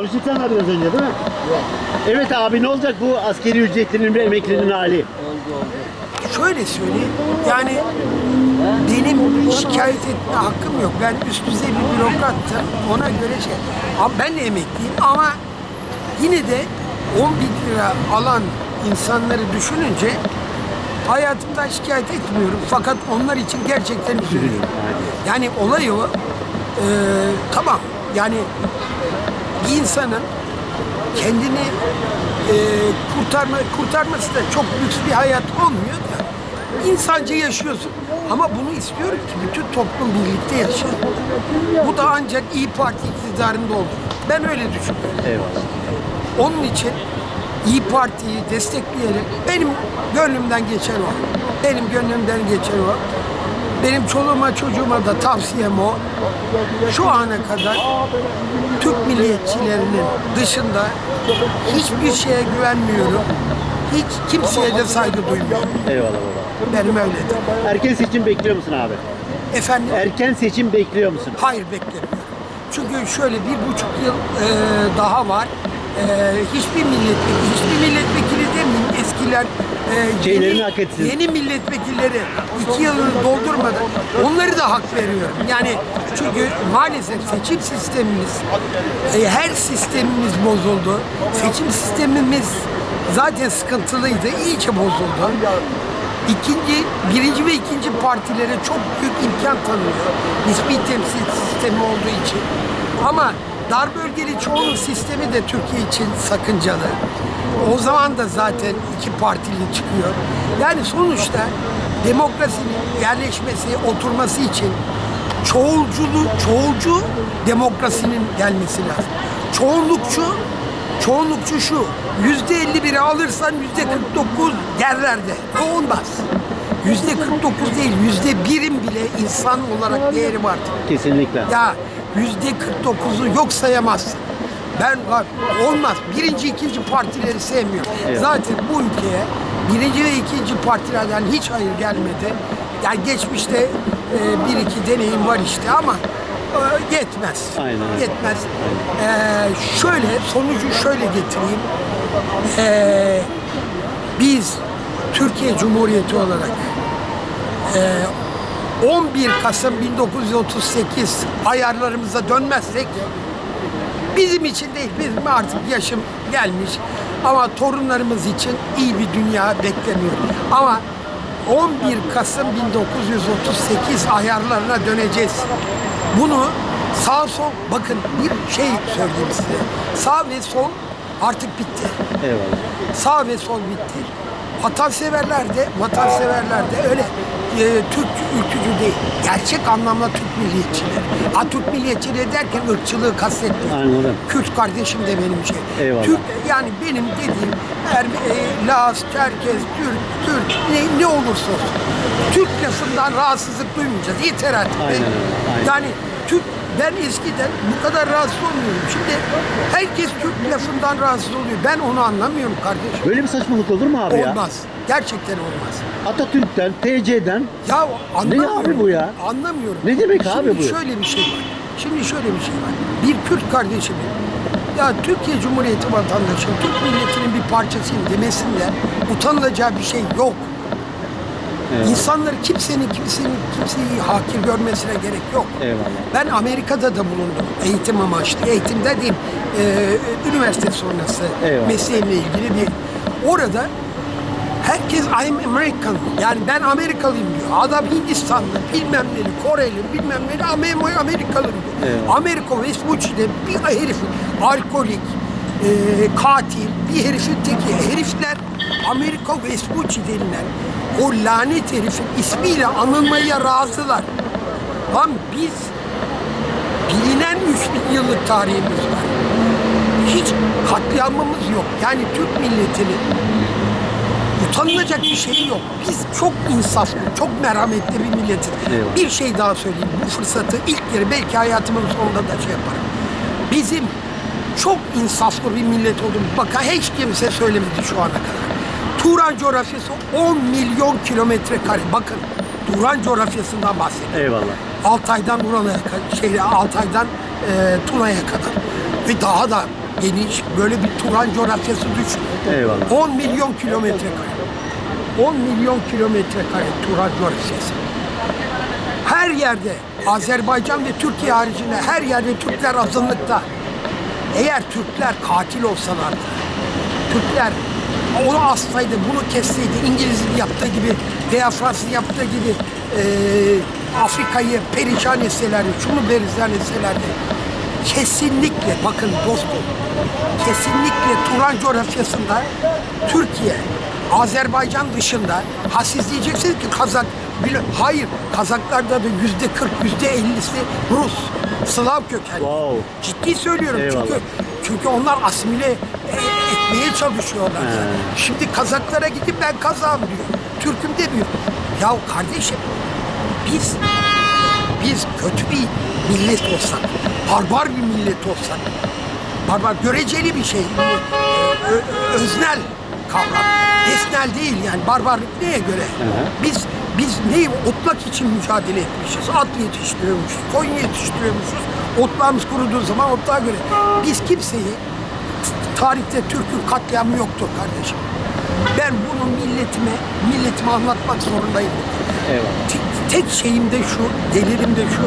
Konuştuk sana biraz önce değil mi? Evet abi ne olacak bu askeri ücretlinin ve emeklinin hali? Şöyle söyleyeyim, yani benim şikayet etme hakkım yok. Ben üst düzey bir bürokrattım, ona göre şey. Ama ben de emekliyim ama yine de 10 bin lira alan insanları düşününce hayatımdan şikayet etmiyorum. Fakat onlar için gerçekten üzülüyorum. Yani olay o. Ee, tamam, yani bir insanın kendini e, kurtarma kurtarması da çok lüks bir hayat olmuyor da insanca yaşıyorsun. Ama bunu istiyorum ki bütün toplum birlikte yaşasın. Bu da ancak İyi Parti iktidarında olur. Ben öyle düşünüyorum. Eyvallah. Onun için İyi Parti'yi destekleyelim. Benim gönlümden geçen o. Benim gönlümden geçen o. Benim çoluğuma çocuğuma da tavsiyem o. Şu ana kadar Türk milliyetçilerinin dışında hiçbir şeye güvenmiyorum. Hiç kimseye de saygı duymuyorum. Eyvallah baba. Benim öyledir. Erken seçim bekliyor musun abi? Efendim? Erken seçim bekliyor musun? Hayır beklemiyorum. Çünkü şöyle bir buçuk yıl e, daha var. E, hiçbir milletvekili, hiçbir milletvekili demeyeyim eskiler e, Şeylerini hak etsin. yeni milletvekilleri iki yılını doldurmadan onları da hak veriyorum. Yani çünkü maalesef seçim sistemimiz, e, her sistemimiz bozuldu. Seçim sistemimiz zaten sıkıntılıydı, iyice bozuldu. İkinci, birinci ve ikinci partilere çok büyük imkan tanıyor. Nispi temsil sistemi olduğu için. Ama dar bölgeli çoğunluk sistemi de Türkiye için sakıncalı. O zaman da zaten iki partili çıkıyor. Yani sonuçta demokrasinin yerleşmesi, oturması için çoğulculu, çoğulcu demokrasinin gelmesi lazım. Çoğunlukçu Çoğunlukçu şu, yüzde 51'i alırsan yüzde 49 yerlerde. O olmaz. Yüzde 49 değil, yüzde birim bile insan olarak değeri vardır. Kesinlikle. Ya yüzde 49'u yok sayamazsın. Ben bak olmaz. Birinci, ikinci partileri sevmiyorum. Evet. Zaten bu ülkeye birinci ve ikinci partilerden hiç hayır gelmedi. Yani geçmişte e, bir iki deneyim var işte ama e, yetmez. Aynen. Yetmez. E, şöyle sonucu şöyle getireyim. E, biz Türkiye Cumhuriyeti olarak 11 Kasım 1938 ayarlarımıza dönmezsek bizim için değil, bizim artık yaşım gelmiş ama torunlarımız için iyi bir dünya beklemiyorum. Ama 11 Kasım 1938 ayarlarına döneceğiz. Bunu sağ sol, bakın bir şey söyleyeyim size. Sağ ve sol artık bitti. Eyvallah. Sağ ve sol bitti. Vatanseverler de, vatanseverler de öyle e, Türk ülkücü değil. Gerçek anlamda Türk milliyetçileri. Ha Türk milliyetçiliği derken ırkçılığı kastetmiyorum. Anladım. Kürt kardeşim de benim şey. Eyvallah. Türk yani benim dediğim er, e, Laz, Çerkez, Türk, Türk ne, ne olursa olsun. Türk lafından rahatsızlık duymayacağız. Yeter artık. Aynen öyle, aynen. Yani Türk ben eskiden bu kadar rahatsız olmuyorum. Şimdi herkes Türk lafından rahatsız oluyor. Ben onu anlamıyorum kardeşim. Böyle bir saçmalık olur mu abi ya? Olmaz. Gerçekten olmaz. Atatürk'ten, TC'den Ya anlamıyorum. abi bu ya? Anlamıyorum. Ne demek Şimdi abi bu? şöyle bir şey var. Şimdi şöyle bir şey var. Bir Kürt kardeşimin ya Türkiye Cumhuriyeti vatandaşının Türk milletinin bir parçasıyım demesinde utanılacağı bir şey yok. İnsanları kimsenin kimsenin kimseyi hakir görmesine gerek yok. Eyvallah. Ben Amerika'da da bulundum eğitim amaçlı. Eğitimde değil, e, üniversite sonrası Eyvallah. mesleğimle ilgili bir. Orada herkes I'm American. Yani ben Amerikalıyım diyor. Adam Hindistanlı, bilmem neli, Koreli, bilmem neli, Amer- Amerikalıyım diyor. Eyvallah. Amerika Vespucci'de bir herif alkolik, e, katil, bir herifin teki. Herifler Amerika Vespucci denilen o lanet herifin ismiyle anılmaya razılar. Lan biz bilinen 3000 yıllık tarihimiz var. Hiç katliamımız yok. Yani Türk milletinin utanılacak bir şey yok. Biz çok insaflı, çok merhametli bir milletiz. Eyvallah. Bir şey daha söyleyeyim. Bu fırsatı ilk kere belki hayatımın sonunda da şey yaparım. Bizim çok insaflı bir millet olduğumuz bakın hiç kimse söylemedi şu ana kadar. Turan coğrafyası 10 milyon kilometre kare. Bakın Turan coğrafyasından bahsediyorum. Eyvallah. Altay'dan Ural'a şey, Altay'dan e, Tuna'ya kadar ve daha da geniş böyle bir Turan coğrafyası düşün. Eyvallah. 10 milyon kilometre kare. 10 milyon kilometre kare Turan coğrafyası. Her yerde Azerbaycan ve Türkiye haricinde her yerde Türkler azınlıkta. Eğer Türkler katil olsalardı, Türkler onu assaydı, bunu kesseydi, İngiliz'in yaptığı gibi veya Fransız'ın yaptığı gibi eee, Afrika'yı perişan etselerdi, şunu perişan etselerdi. Kesinlikle, bakın dostum, kesinlikle Turan coğrafyasında Türkiye, Azerbaycan dışında, ha siz diyeceksiniz ki Kazak, hayır Kazaklarda da yüzde 40, yüzde 50'si Rus, Slav kökenli. Wow. Ciddi söylüyorum Eyvallah. çünkü çünkü onlar asimile e- etmeye çalışıyorlar. Şimdi Kazaklara gidip ben Kazağım diyor. Türk'üm demiyor. Ya kardeşim biz biz kötü bir millet olsak, barbar bir millet olsak, barbar göreceli bir şey, ö- öznel kavram, esnel değil yani barbarlık neye göre? Biz biz neyi otlak için mücadele etmişiz, at yetiştiriyormuşuz, koyun yetiştiriyormuşuz, otlağımız kuruduğu zaman otlağa göre. Biz kimseyi tarihte Türk'ün katliamı yoktur kardeşim. Ben bunu milletime, milletime anlatmak zorundayım. Eyvallah. Tek, tek şeyim de şu, delirim de şu.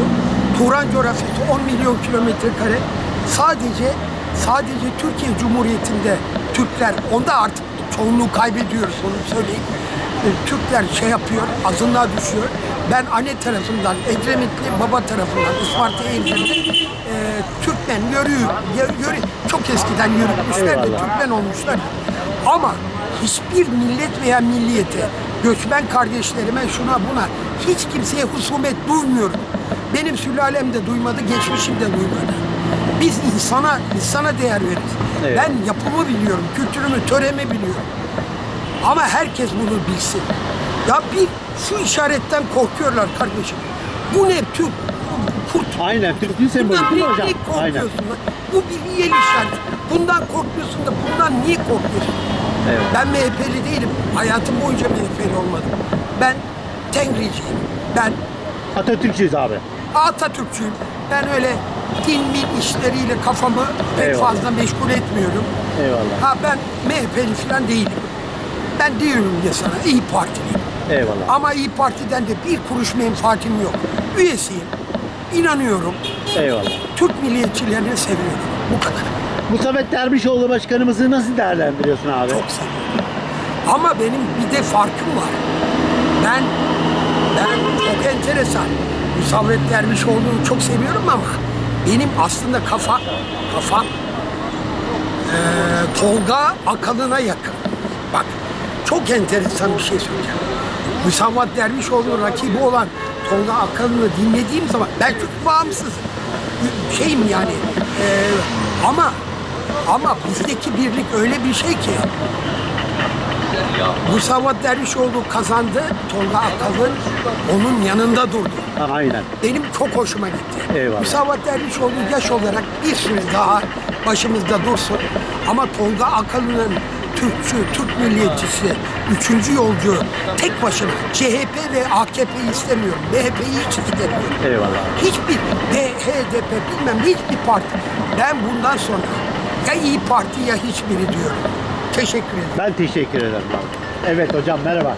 Turan coğrafyası 10 milyon kilometre kare. Sadece sadece Türkiye Cumhuriyeti'nde Türkler, onda artık çoğunluğu kaybediyoruz onu söyleyeyim. E, Türkler şey yapıyor, azınlığa düşüyor. Ben anne tarafından, Edremitli baba tarafından, Isparta Eğitim'de e, Türkmen yörüğü, yö- yörü, çok eskiden yürütmüşler de. Türkmen olmuşlar. Ama hiçbir millet veya milliyete, göçmen kardeşlerime şuna buna hiç kimseye husumet duymuyorum. Benim sülalem de duymadı, geçmişim de duymadı. Biz insana, insana değer veririz. Evet. Ben yapımı biliyorum, kültürümü, töremi biliyorum. Ama herkes bunu bilsin. Ya bir şu işaretten korkuyorlar kardeşim. Bu ne Türk? Kurt. Aynen Türk'ün sembolü Bundan değil mi ne, hocam? Aynen. korkuyorsun lan? Bu bir yel işareti. Bundan korkmuyorsun da bundan niye korkuyorsun? Evet. Ben MHP'li değilim. Hayatım boyunca MHP'li olmadım. Ben Tengriciyim. Ben Atatürkçüyüz abi. Atatürkçüyüm. Ben öyle din min işleriyle kafamı pek Eyvallah. fazla meşgul etmiyorum. Eyvallah. Ha ben MHP'li falan değilim. Ben diyorum ya sana İyi Partiliyim. Eyvallah. Ama İyi Parti'den de bir kuruş menfaatim yok. Üyesiyim. İnanıyorum. Eyvallah. Türk milliyetçilerini seviyorum. Bu kadar. Musavet Dervişoğlu başkanımızı nasıl değerlendiriyorsun abi? Çok seviyorum. Ama benim bir de farkım var. Ben ben çok enteresan. Müsavet dermiş olduğunu çok seviyorum ama benim aslında kafa kafam eee Tolga Akalın'a yakın. Bak çok enteresan bir şey söyleyeceğim. Müsavat Dervişoğlu rakibi olan Tolga Akalın'ı dinlediğim zaman ben çok bağımsız şeyim yani eee, ama ama bizdeki birlik öyle bir şey ki Musavat Dervişoğlu kazandı. Tolga Akalın onun yanında durdu. Aynen. Benim çok hoşuma gitti. Eyvallah. Musavat Dervişoğlu yaş olarak bir süre daha başımızda dursun. Ama Tolga Akalın'ın Türkçü, Türk milliyetçisi, üçüncü yolcu tek başına CHP ve AKP'yi istemiyorum. MHP'yi hiç istemiyorum. Eyvallah. Hiçbir HDP bilmem hiçbir parti. Ben bundan sonra ya İyi Parti ya hiçbiri diyorum. Teşekkür ederim. Ben teşekkür ederim abi. Evet hocam merhaba.